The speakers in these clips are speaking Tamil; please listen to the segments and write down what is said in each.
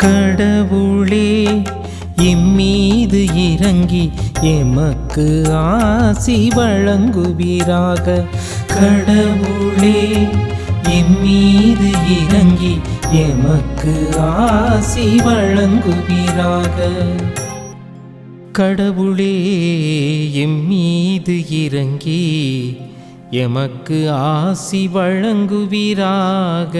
கடவுளே இம்மீது இறங்கி எமக்கு ஆசி வழங்குவீராக. கடவுளே இம்மீது இறங்கி எமக்கு ஆசி வழங்குவீராக. கடவுளே எம்மீது இறங்கி எமக்கு ஆசி வழங்குவீராக.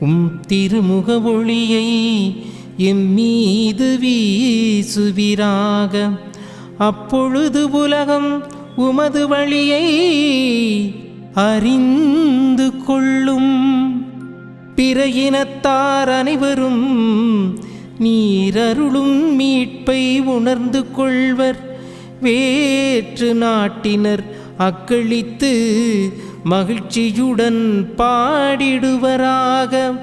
உம் திருமுக ஒளியை எம்மீது வீசுவிராக. அப்பொழுது உலகம் உமது வழியை அறிந்து கொள்ளும். பிற இனத்தார் அனைவரும் நீரருளும் மீட்பை உணர்ந்து கொள்வர். வேற்று நாட்டினர் அக்களித்து மகிழ்ச்சியுடன் பாடிடுவராக.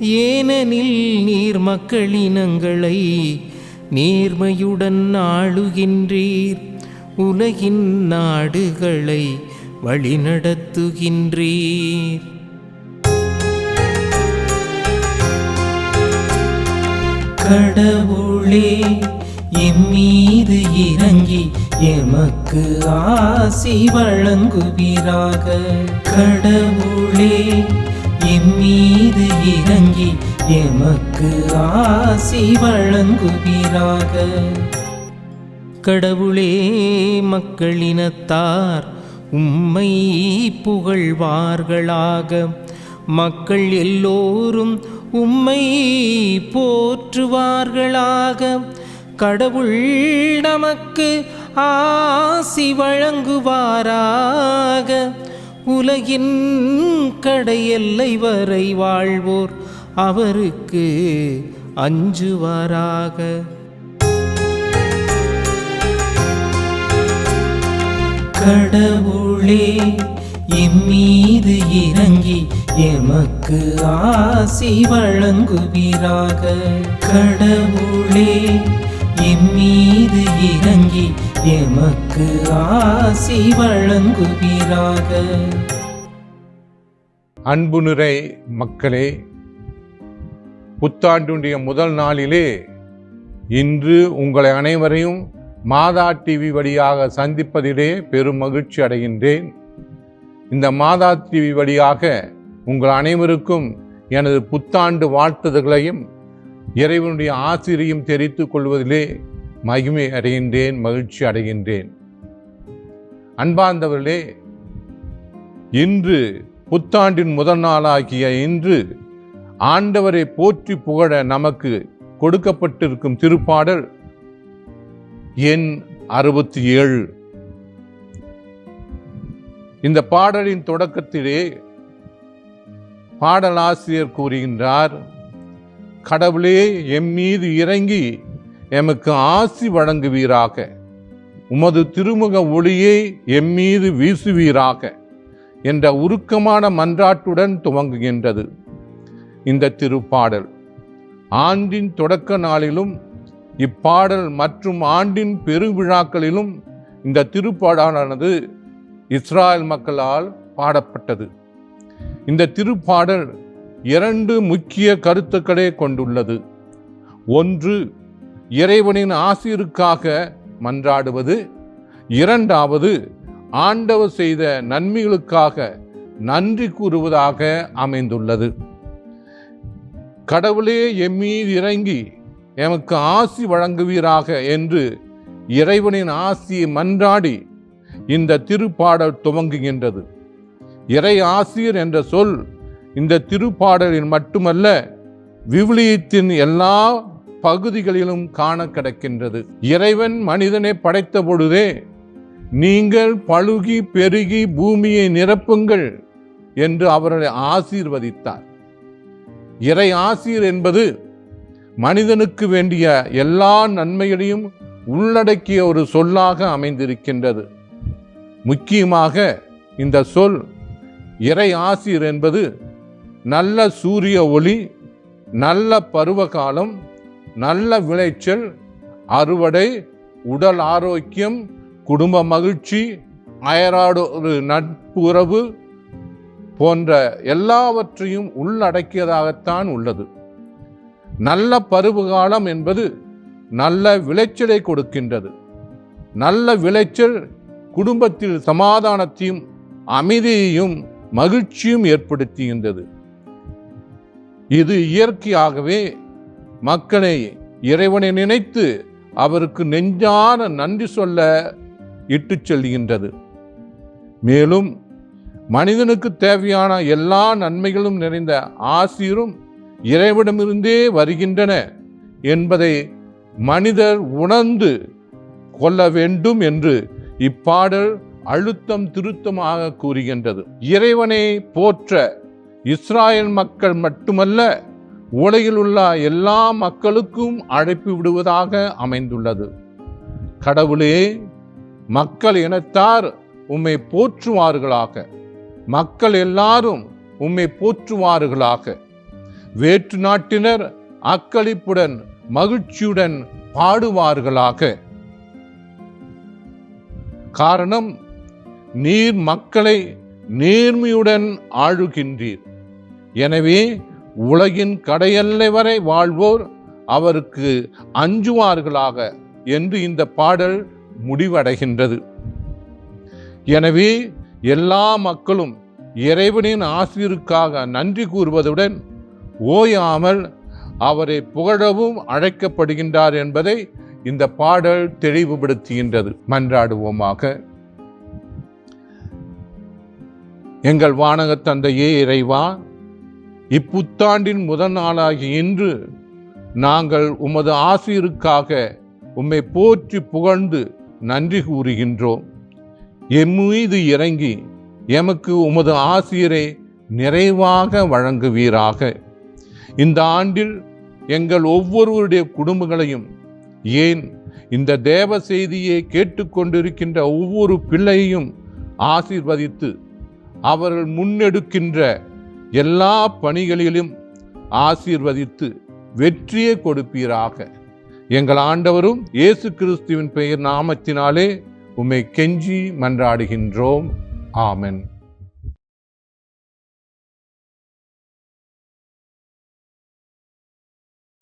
ஏனெனில் நீர் மக்களினங்களை நேர்மையுடன் ஆளுகின்றீர். உலகின் நாடுகளை வழிநடத்துகின்றீர். கடவுளே எம்மீது இறங்கி எமக்கு ஆசி வழங்குவீராக. கடவுளே எம்மீது இறங்கி எமக்கு ஆசி வழங்குவீராக. கடவுளே மக்களினத்தார் உம்மை புகழ்வார்களாக. மக்கள் எல்லோரும் உம்மை போற்றுவார்களாக. கடவுள் நமக்கு ஆசி வழங்குவாராக. உலகின் கடையெல்லை வரை வாழ்வோர் அவருக்கு அஞ்சுவாராக. கடவுளே எம்மீது இறங்கி எமக்கு ஆசி வழங்குவீராக. கடவுளே எம்மீது இறங்கி எமக்கு ஆசி வழங்குவீராக. அன்பு நிறை மக்களே புத்தாண்டுடைய முதல் நாளிலே இன்று உங்களை அனைவரையும் மாதா டிவி வழியாக சந்திப்பதிலே பெரும் மகிழ்ச்சி அடைகின்றேன். இந்த மாதா டிவி வழியாக உங்கள் அனைவருக்கும் எனது புத்தாண்டு வாழ்த்துதல்களையும் இறைவனுடைய ஆசிரியையும் தெரிவித்துக் கொள்வதிலே மகிமை அடைகின்றேன் மகிழ்ச்சி அடைகின்றேன். அன்பார்ந்தவர்களே இன்று புத்தாண்டின் முதல் நாளாகிய இன்று ஆண்டவரை போற்றி புகழ நமக்கு கொடுக்கப்பட்டிருக்கும் திருப்பாடல் எண் அறுபத்தி ஏழு. இந்த பாடலின் தொடக்கத்திலே பாடலாசிரியர் கூறுகின்றார் கடவுளே எம் மீது இறங்கி எமக்கு ஆசி வழங்குவீராக. உமது திருமுக ஒளியை எம்மீது வீசுவீராக என்ற உருக்கமான மன்றாட்டுடன் துவங்குகின்றது. இந்த திருப்பாடல் ஆண்டின் தொடக்க நாளிலும் இப்பாடல் மற்றும் ஆண்டின் பெருவிழாக்களிலும் இந்த திருப்பாடலானது இஸ்ராயல் மக்களால் பாடப்பட்டது. இந்த திருப்பாடல் இரண்டு முக்கிய கருத்துக்களை கொண்டுள்ளது. ஒன்று இறைவனின் ஆசிருக்காக மன்றாடுவது. இரண்டாவது ஆண்டவர் செய்த நன்மைகளுக்காக நன்றி கூறுவதாக அமைந்துள்ளது. கடவுளே எம்மீது இறங்கி எமக்கு ஆசி வழங்குவீராக என்று இறைவனின் ஆசியை மன்றாடி இந்த திருப்பாடல் துவங்குகின்றது. இறை ஆசிரியர் என்ற சொல் இந்த திருப்பாடலில் மட்டுமல்ல விவிலியத்தின் எல்லா பகுதிகளிலும் காண கிடக்கின்றது இறைவன் மனிதனை படைத்த பொழுதே நீங்கள் பழுகி பெருகி பூமியை நிரப்புங்கள் என்று அவர்களை ஆசீர்வதித்தார். இறை ஆசீர் என்பது மனிதனுக்கு வேண்டிய எல்லா நன்மைகளையும் உள்ளடக்கிய ஒரு சொல்லாக அமைந்திருக்கின்றது. முக்கியமாக இந்த சொல் இறை ஆசீர் என்பது நல்ல சூரிய ஒளி நல்ல பருவகாலம் நல்ல விளைச்சல் அறுவடை உடல் ஆரோக்கியம் குடும்ப மகிழ்ச்சி அயராடு ஒரு நட்புறவு போன்ற எல்லாவற்றையும் உள்ளடக்கியதாகத்தான் உள்ளது. நல்ல பருவகாலம் என்பது நல்ல விளைச்சலை கொடுக்கின்றது. நல்ல விளைச்சல் குடும்பத்தில் சமாதானத்தையும் அமைதியையும் மகிழ்ச்சியும் ஏற்படுத்துகின்றது. இது இயற்கையாகவே மக்களை இறைவனை நினைத்து அவருக்கு நெஞ்சான நன்றி சொல்ல இட்டுச் செல்கின்றது. மேலும் மனிதனுக்கு தேவையான எல்லா நன்மைகளும் நிறைந்த ஆசிரும் இறைவிடமிருந்தே வருகின்றன என்பதை மனிதர் உணர்ந்து கொள்ள வேண்டும் என்று இப்பாடல் அழுத்தம் திருத்தமாக கூறுகின்றது. இறைவனை போற்ற இஸ்ராயல் மக்கள் மட்டுமல்ல உலகில் உள்ள எல்லா மக்களுக்கும் அழைப்பு விடுவதாக அமைந்துள்ளது. கடவுளே மக்கள் இனத்தார் உம்மை போற்றுவார்களாக. மக்கள் எல்லாரும் உம்மை போற்றுவார்களாக. வேற்று நாட்டினர் அக்களிப்புடன் மகிழ்ச்சியுடன் பாடுவார்களாக. காரணம் நீர் மக்களை நேர்மையுடன் ஆழுகின்றீர் எனவே உலகின் கடையெல்லை வரை வாழ்வோர் அவருக்கு அஞ்சுவார்களாக என்று இந்த பாடல் முடிவடைகின்றது. எனவே எல்லா மக்களும் இறைவனின் ஆசிரியருக்காக நன்றி கூறுவதுடன் ஓயாமல் அவரை புகழவும் அழைக்கப்படுகின்றார் என்பதை இந்த பாடல் தெளிவுபடுத்துகின்றது. மன்றாடுவோமாக. எங்கள் வானக தந்தையே இறைவா இப்புத்தாண்டின் முதல் நாளாகிய இன்று நாங்கள் உமது ஆசிரியருக்காக உம்மை போற்றி புகழ்ந்து நன்றி கூறுகின்றோம். எம்மீது இறங்கி எமக்கு உமது ஆசிரியரை நிறைவாக வழங்குவீராக. இந்த ஆண்டில் எங்கள் ஒவ்வொருவருடைய குடும்பங்களையும் ஏன் இந்த தேவ செய்தியை கேட்டுக்கொண்டிருக்கின்ற ஒவ்வொரு பிள்ளையையும் ஆசீர்வதித்து அவர்கள் முன்னெடுக்கின்ற எல்லா பணிகளிலும் ஆசீர்வதித்து வெற்றியை கொடுப்பீராக. எங்கள் ஆண்டவரும் இயேசு கிறிஸ்துவின் பெயர் நாமத்தினாலே உம்மை கெஞ்சி மன்றாடுகின்றோம். ஆமென்.